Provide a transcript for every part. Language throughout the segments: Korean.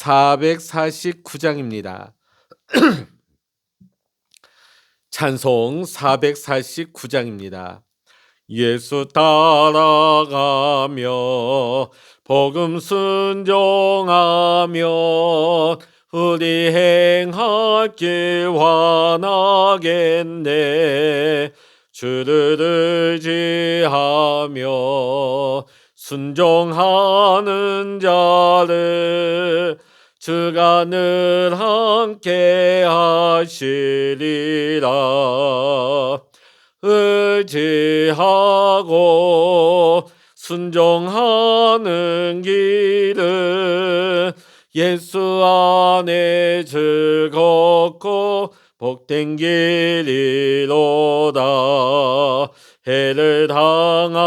449장입니다. 찬송 449장입니다. 예수 따라가며 복음 순종하며 우리 행하길 원하겠네 주를 의지하며 순종하는 자를 주가 늘 함께 하시리라. 의지하고 순종하는 길은 예수 안에 즐겁고 복된 길이로다. 해를 당하거나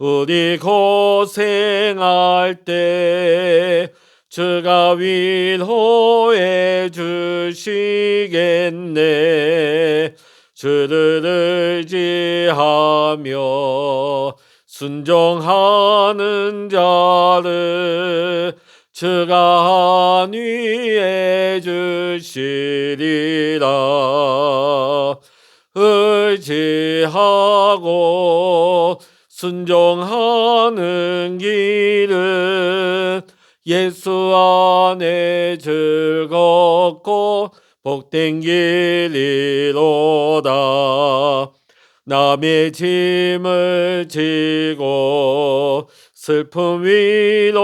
우리 고생할 때 주가 위로해 주시겠네. 주를 의지하며 순종하는 자를 주가 안위해 주시리라. 의지하고 순종하는 길은 예수 안에 즐겁고 복된 길이로다. 남의 짐을 지고 슬픔 위로하면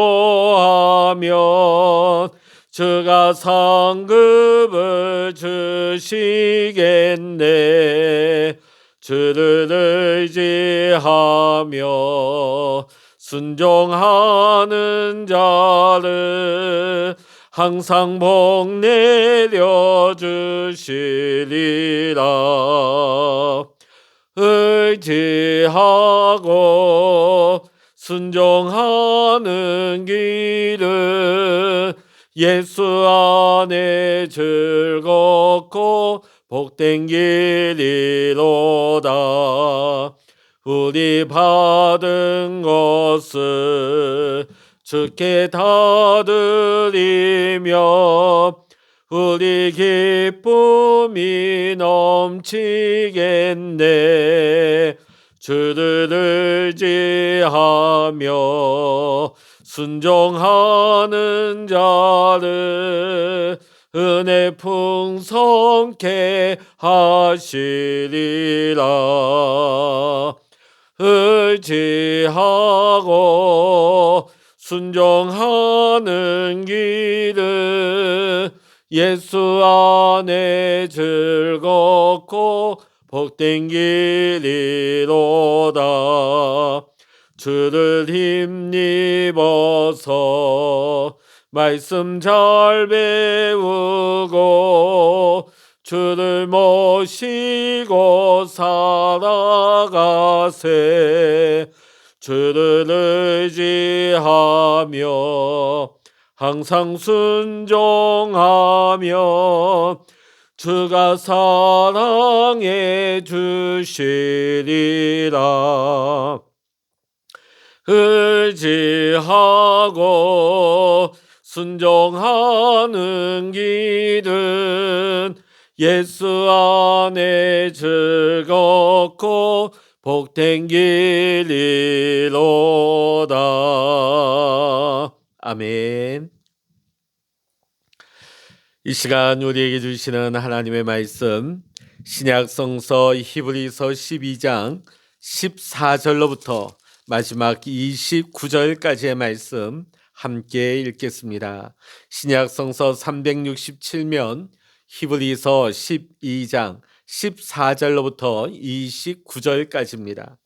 주가 상급을 주시겠네 주를 의지하며 순종하는 자를 항상 복 내려 주시리라. 의지하고 순종하는 길은 예수 안에 즐겁고 복된 길이로다. 우리 받은 것을 주께 다 드리며 우리 기쁨이 넘치겠네. 주를 의지하며 순종하는 자를 은혜 풍성케 하시리라. 의지하고 순종하는 길은 예수 안에 즐겁고 복된 길이로다. 주를 힘입어서 말씀 잘 배우고 주를 모시고 살아가세. 주를 의지하며 항상 순종하며 주가 사랑해 주시리라. 의지하고 순종하는 길은 예수 안에 즐겁고 복된 길이로다. 아멘. 이 시간 우리에게 주시는 하나님의 말씀 신약 성서 히브리서 12장 14절로부터 마지막 29절까지의 말씀 함께 읽겠습니다. 신약 성서 367면 히브리서 12장 14절로부터 29절까지입니다.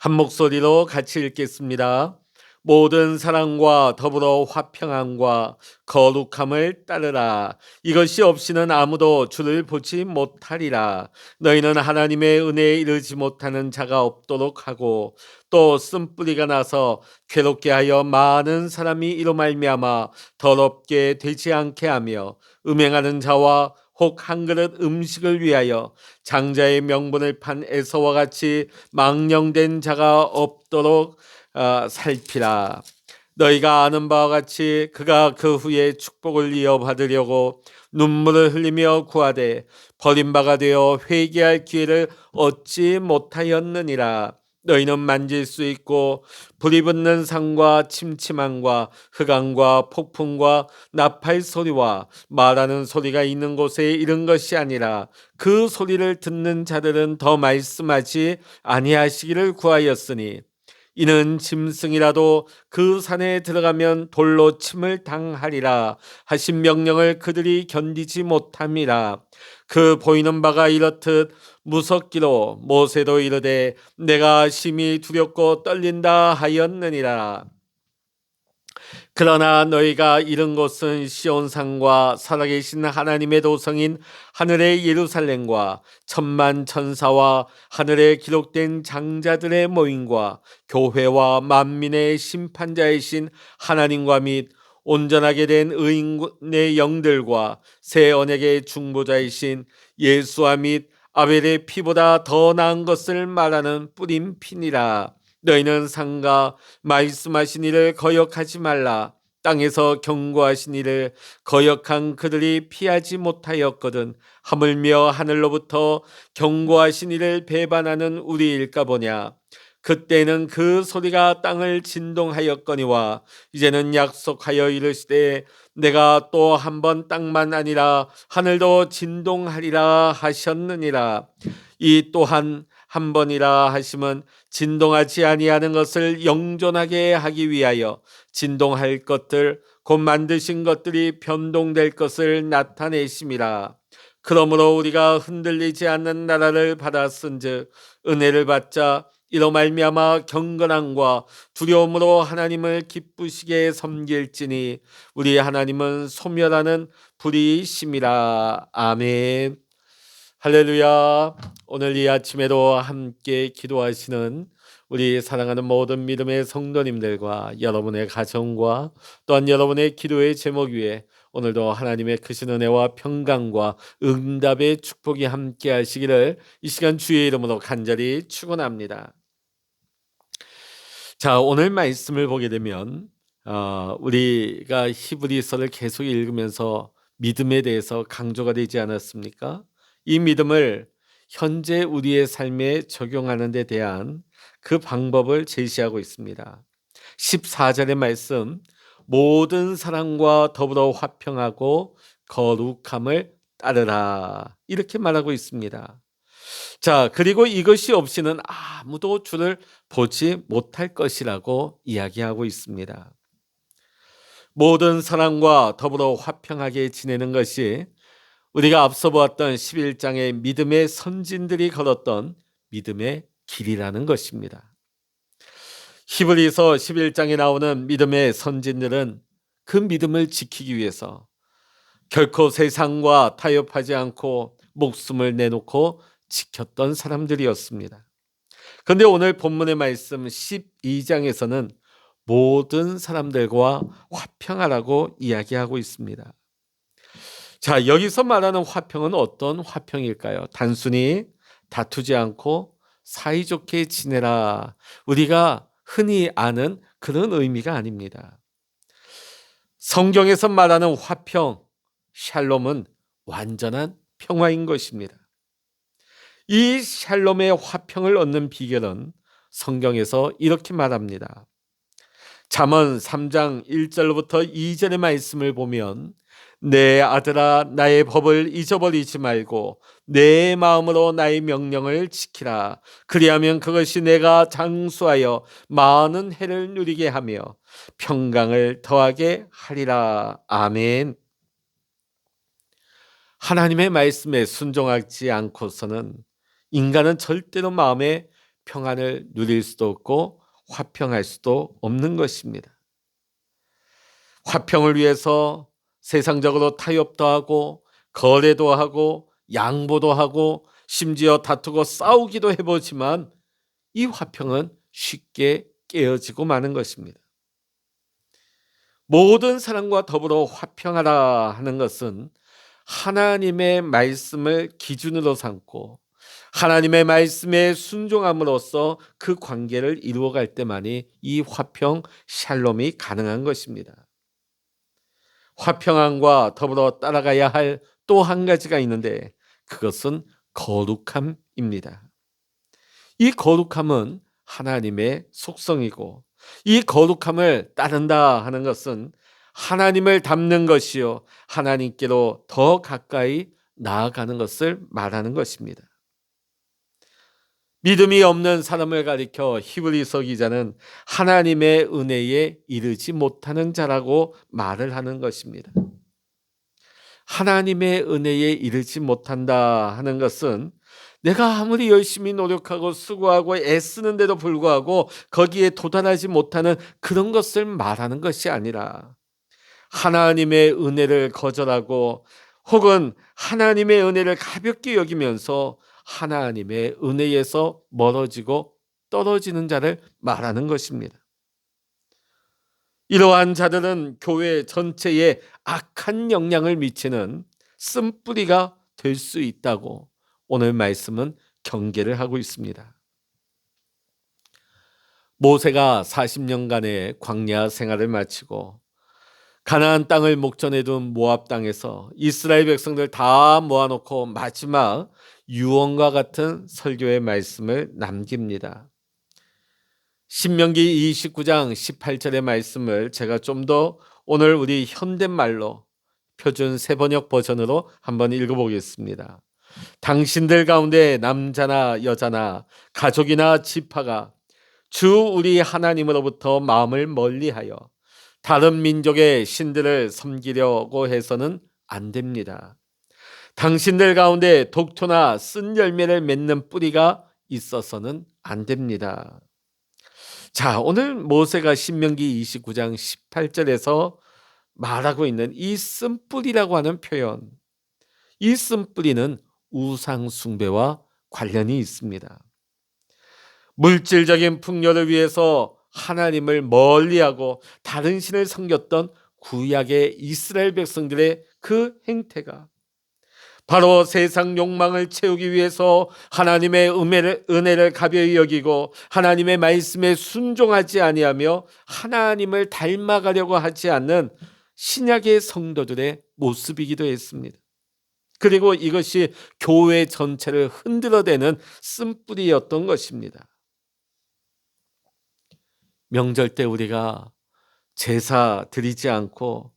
한 목소리로 같이 읽겠습니다. 모든 사랑과 더불어 화평함과 거룩함을 따르라. 이것이 없이는 아무도 주를 보지 못하리라. 너희는 하나님의 은혜에 이르지 못하는 자가 없도록 하고 또 쓴뿌리가 나서 괴롭게 하여 많은 사람이 이로 말미암아 더럽게 되지 않게 하며 음행하는 자와 혹한 그릇 음식을 위하여 장자의 명분을 판 에서와 같이 망령된 자가 없도록 어, 살피라. 너희가 아는 바와 같이 그가 그 후에 축복을 이어받으려고 눈물을 흘리며 구하되 버림바가 되어 회개할 기회를 얻지 못하였느니라. 너희는 만질 수 있고 불이 붙는 산과 침침함과 흑암과 폭풍과 나팔 소리와 말하는 소리가 있는 곳에 이른 것이 아니라 그 소리를 듣는 자들은 더 말씀하지 아니하시기를 구하였으니 이는 짐승이라도 그 산에 들어가면 돌로 침을 당하리라 하신 명령을 그들이 견디지 못함이라. 그 보이는 바가 이렇듯 무섭기로 모세도 이르되 내가 심히 두렵고 떨린다 하였느니라 그러나 너희가 이른 곳은 시온산과 살아계신 하나님의 도성인 하늘의 예루살렘과 천만 천사와 하늘에 기록된 장자들의 모임과 교회와 만민의 심판자이신 하나님과 및 온전하게 된 의인의 영들과 새 언약의 중보자이신 예수와 및 아벨의 피보다 더 나은 것을 말하는 피니라. 너희는 상가 말씀하신 이를 거역하지 말라. 땅에서 경고하신 이를 거역한 그들이 피하지 못하였거든. 하물며 하늘로부터 경고하신 이를 배반하는 우리일까 보냐. 그때는 그 소리가 땅을 진동하였거니와 이제는 약속하여 이르시되 내가 또 한 번 땅만 아니라 하늘도 진동하리라 하셨느니라. 이 또한 한 번이라 하심은 진동하지 아니하는 것을 영존하게 하기 위하여 진동할 것들 곧 만드신 것들이 변동될 것을 나타내심이라. 그러므로 우리가 흔들리지 않는 나라를 받았은즉 은혜를 받자 이로 말미암아 경건함과 두려움으로 하나님을 기쁘시게 섬길지니 우리 하나님은 소멸하는 불이심이라 아멘. 할렐루야. 오늘 이 아침에도 함께 기도하시는 우리 사랑하는 모든 믿음의 성도님들과 여러분의 가정과 또한 여러분의 기도의 제목 위에 오늘도 하나님의 크신 은혜와 평강과 응답의 축복이 함께 하시기를 이 시간 주의 이름으로 간절히 축원합니다. 자, 오늘 말씀을 보게 되면 어, 우리가 히브리서를 계속 읽으면서 믿음에 대해서 강조가 되지 않았습니까? 이 믿음을 현재 우리의 삶에 적용하는 데 대한 그 방법을 제시하고 있습니다. 14절의 말씀 모든 사랑과 더불어 화평하고 거룩함을 따르라 이렇게 말하고 있습니다. 자, 그리고 이것이 없이는 아무도 주를 보지 못할 것이라고 이야기하고 있습니다. 모든 사랑과 더불어 화평하게 지내는 것이 우리가 앞서 보았던 11장의 믿음의 선진들이 걸었던 믿음의 길이라는 것입니다. 히브리서 11장에 나오는 믿음의 선진들은 그 믿음을 지키기 위해서 결코 세상과 타협하지 않고 목숨을 내놓고 지켰던 사람들이었습니다. 그런데 오늘 본문의 말씀 12장에서는 모든 사람들과 화평하라고 이야기하고 있습니다. 자, 여기서 말하는 화평은 어떤 화평일까요? 단순히 다투지 않고 사이좋게 지내라. 우리가 흔히 아는 그런 의미가 아닙니다. 성경에서 말하는 화평, 샬롬은 완전한 평화인 것입니다. 이 샬롬의 화평을 얻는 비결은 성경에서 이렇게 말합니다. 잠언 3장 1절부터 2절의 말씀을 보면 내 아들아 나의 법을 잊어버리지 말고 내 마음으로 나의 명령을 지키라. 그리하면 그것이 내가 장수하여 많은 해를 누리게 하며 평강을 더하게 하리라. 아멘. 하나님의 말씀에 순종하지 않고서는 인간은 절대로 마음의 평안을 누릴 수도 없고 화평할 수도 없는 것입니다. 화평을 위해서 세상적으로 타협도 하고 거래도 하고 양보도 하고 심지어 다투고 싸우기도 해보지만 이 화평은 쉽게 깨어지고 마는 것입니다. 모든 사람과 더불어 화평하라 하는 것은 하나님의 말씀을 기준으로 삼고 하나님의 말씀에 순종함으로써 그 관계를 이루어갈 때만이 이 화평 샬롬이 가능한 것입니다. 화평함과 더불어 따라가야 할 또 한 가지가 있는데 그것은 거룩함입니다. 이 거룩함은 하나님의 속성이고 이 거룩함을 따른다 하는 것은 하나님을 닮는 것이요 하나님께로 더 가까이 나아가는 것을 말하는 것입니다. 믿음이 없는 사람을 가리켜 히브리서 기자는 하나님의 은혜에 이르지 못하는 자라고 말을 하는 것입니다. 하나님의 은혜에 이르지 못한다 하는 것은 내가 아무리 열심히 노력하고 수고하고 애쓰는데도 불구하고 거기에 도달하지 못하는 그런 것을 말하는 것이 아니라 하나님의 은혜를 거절하고 혹은 하나님의 은혜를 가볍게 여기면서 하나님의 은혜에서 멀어지고 떨어지는 자를 말하는 것입니다. 이러한 자들은 교회 전체에 악한 영향을 미치는 쓴뿌리가 될 수 있다고 오늘 말씀은 경계를 하고 있습니다. 모세가 40년간의 광야 생활을 마치고 가나안 땅을 목전에 둔 모압 땅에서 이스라엘 백성들 다 모아놓고 마지막 유언과 같은 설교의 말씀을 남깁니다. 신명기 29장 18절의 말씀을 제가 좀 더 오늘 우리 현대말로 표준 세번역 버전으로 한번 읽어보겠습니다. 당신들 가운데 남자나 여자나 가족이나 지파가 주 우리 하나님으로부터 마음을 멀리하여 다른 민족의 신들을 섬기려고 해서는 안 됩니다. 당신들 가운데 독토나 쓴 열매를 맺는 뿌리가 있어서는 안 됩니다. 자, 오늘 모세가 신명기 29장 18절에서 말하고 있는 이 쓴뿌리라고 하는 표현. 이 쓴뿌리는 우상숭배와 관련이 있습니다. 물질적인 풍요를 위해서 하나님을 멀리하고 다른 신을 섬겼던 구약의 이스라엘 백성들의 그 행태가 바로 세상 욕망을 채우기 위해서 하나님의 은혜를, 은혜를 가벼이 여기고 하나님의 말씀에 순종하지 아니하며 하나님을 닮아가려고 하지 않는 신약의 성도들의 모습이기도 했습니다. 그리고 이것이 교회 전체를 흔들어대는 쓴뿌리였던 것입니다. 명절 때 우리가 제사 드리지 않고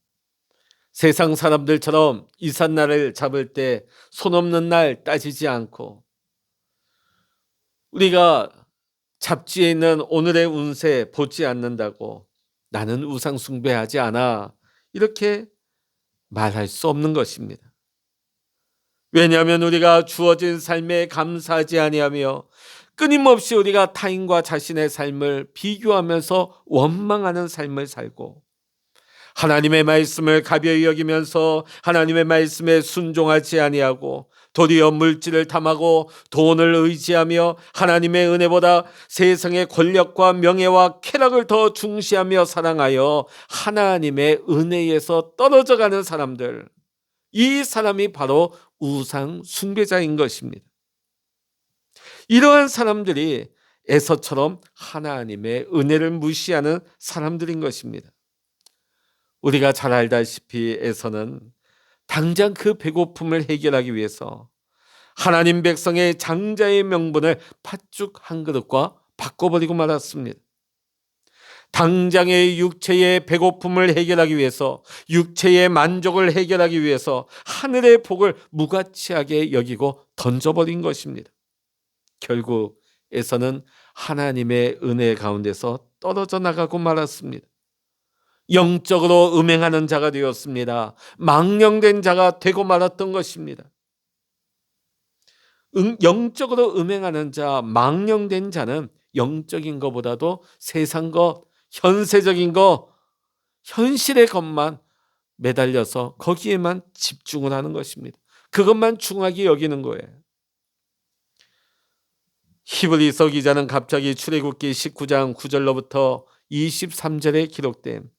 세상 사람들처럼 이삿날을 잡을 때 손 없는 날 따지지 않고 우리가 잡지에 있는 오늘의 운세 보지 않는다고 나는 우상 숭배하지 않아 이렇게 말할 수 없는 것입니다. 왜냐하면 우리가 주어진 삶에 감사하지 아니하며 끊임없이 우리가 타인과 자신의 삶을 비교하면서 원망하는 삶을 살고 하나님의 말씀을 가벼이 여기면서 하나님의 말씀에 순종하지 아니하고 도리어 물질을 탐하고 돈을 의지하며 하나님의 은혜보다 세상의 권력과 명예와 쾌락을 더 중시하며 사랑하여 하나님의 은혜에서 떨어져 가는 사람들. 이 사람이 바로 우상 숭배자인 것입니다. 이러한 사람들이 에서처럼 하나님의 은혜를 무시하는 사람들인 것입니다. 우리가 잘 알다시피 에서는 당장 그 배고픔을 해결하기 위해서 하나님 백성의 장자의 명분을 팥죽 한 그릇과 바꿔버리고 말았습니다. 당장의 육체의 배고픔을 해결하기 위해서 육체의 만족을 해결하기 위해서 하늘의 복을 무가치하게 여기고 던져버린 것입니다. 결국에서는 하나님의 은혜 가운데서 떨어져 나가고 말았습니다. 영적으로 음행하는 자가 되었습니다. 망령된 자가 되고 말았던 것입니다. 음, 영적으로 음행하는 자, 망령된 자는 영적인 것보다도 세상 것, 현세적인 것, 현실의 것만 매달려서 거기에만 집중을 하는 것입니다. 그것만 중하게 여기는 거예요. 히브리서 기자는 갑자기 출애굽기 19장 9절로부터 23절에 기록된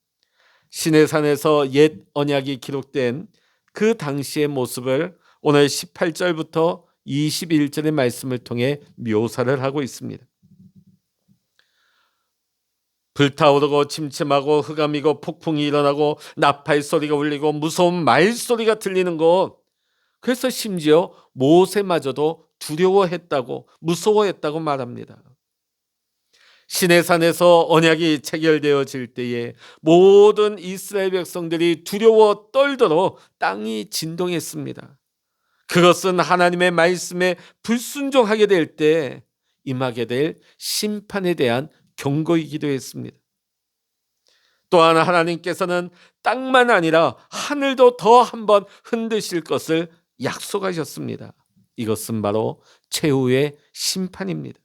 신의 산에서 옛 언약이 기록된 그 당시의 모습을 오늘 18절부터 21절의 말씀을 통해 묘사를 하고 있습니다. 불타오르고 침침하고 흑암이고 폭풍이 일어나고 나팔 소리가 울리고 무서운 말 소리가 들리는 것. 그래서 심지어 모세마저도 두려워했다고 무서워했다고 말합니다. 신의 산에서 언약이 체결되어질 때에 모든 이스라엘 백성들이 두려워 떨도록 땅이 진동했습니다. 그것은 하나님의 말씀에 불순종하게 될 때 임하게 될 심판에 대한 경고이기도 했습니다. 또한 하나님께서는 땅만 아니라 하늘도 더 한번 흔드실 것을 약속하셨습니다. 이것은 바로 최후의 심판입니다.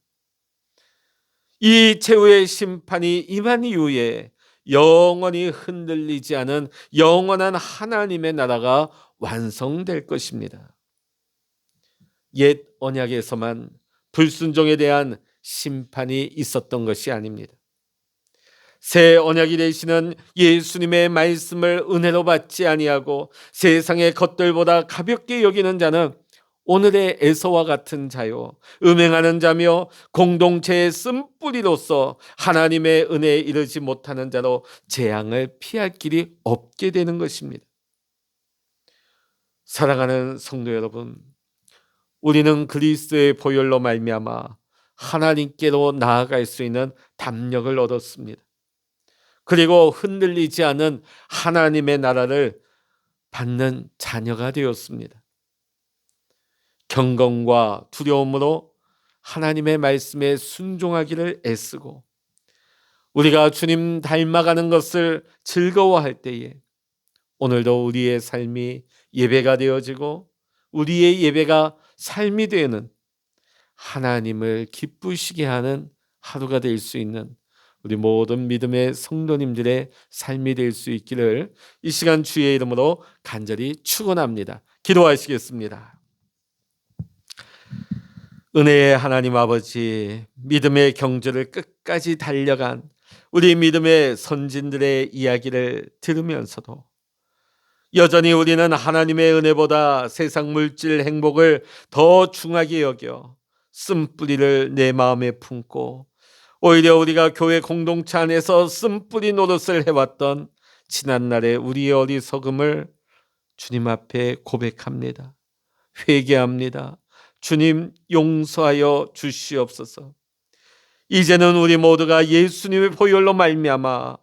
이 최후의 심판이 임한 이후에 영원히 흔들리지 않은 영원한 하나님의 나라가 완성될 것입니다. 옛 언약에서만 불순종에 대한 심판이 있었던 것이 아닙니다. 새 언약이 되시는 예수님의 말씀을 은혜로 받지 아니하고 세상의 것들보다 가볍게 여기는 자는 오늘의 에서와 같은 자요 음행하는 자며 공동체의 쓴뿌리로서 하나님의 은혜에 이르지 못하는 자로 재앙을 피할 길이 없게 되는 것입니다. 사랑하는 성도 여러분, 우리는 그리스도의 보혈로 말미암아 하나님께로 나아갈 수 있는 담력을 얻었습니다. 그리고 흔들리지 않은 하나님의 나라를 받는 자녀가 되었습니다. 경건과 두려움으로 하나님의 말씀에 순종하기를 애쓰고 우리가 주님 닮아가는 것을 즐거워할 때에 오늘도 우리의 삶이 예배가 되어지고 우리의 예배가 삶이 되는 하나님을 기쁘시게 하는 하루가 될 수 있는 우리 모든 믿음의 성도님들의 삶이 될 수 있기를 이 시간 주의 이름으로 간절히 축원합니다. 기도하시겠습니다. 은혜의 하나님 아버지, 믿음의 경주를 끝까지 달려간 우리 믿음의 선진들의 이야기를 들으면서도 여전히 우리는 하나님의 은혜보다 세상 물질 행복을 더 중하게 여겨 쓴뿌리를 내 마음에 품고 오히려 우리가 교회 공동체 안에서 쓴뿌리 노릇을 해왔던 지난날의 우리의 어리석음을 주님 앞에 고백합니다. 회개합니다. 주님 용서하여 주시옵소서. 이제는 우리 모두가 예수님의 보혈로 말미암아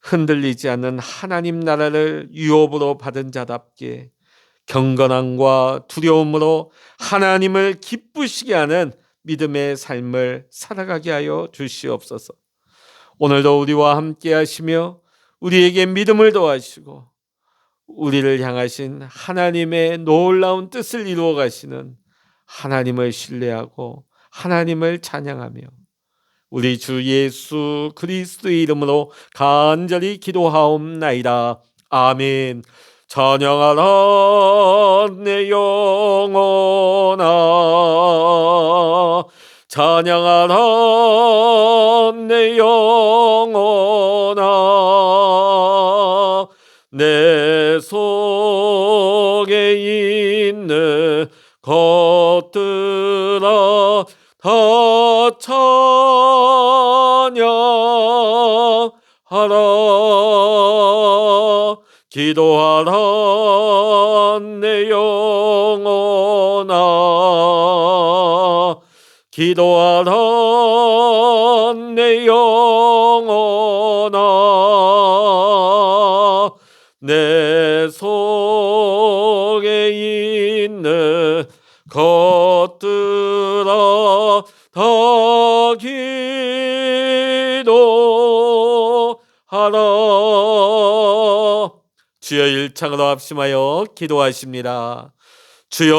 흔들리지 않는 하나님 나라를 유업으로 받은 자답게 경건함과 두려움으로 하나님을 기쁘시게 하는 믿음의 삶을 살아가게 하여 주시옵소서. 오늘도 우리와 함께 하시며 우리에게 믿음을 도와주시고 우리를 향하신 하나님의 놀라운 뜻을 이루어 가시는 하나님을 신뢰하고 하나님을 찬양하며 우리 주 예수 그리스도의 이름으로 간절히 기도하옵나이다. 아멘. 찬양하라 내 영혼아 찬양하라 내 영혼아 내 속에 있는 것들아 다 찬양하라. 기도하라 내 영혼아. 기도하라 내 영혼아 창으로 합심하여 기도하십니다. 주여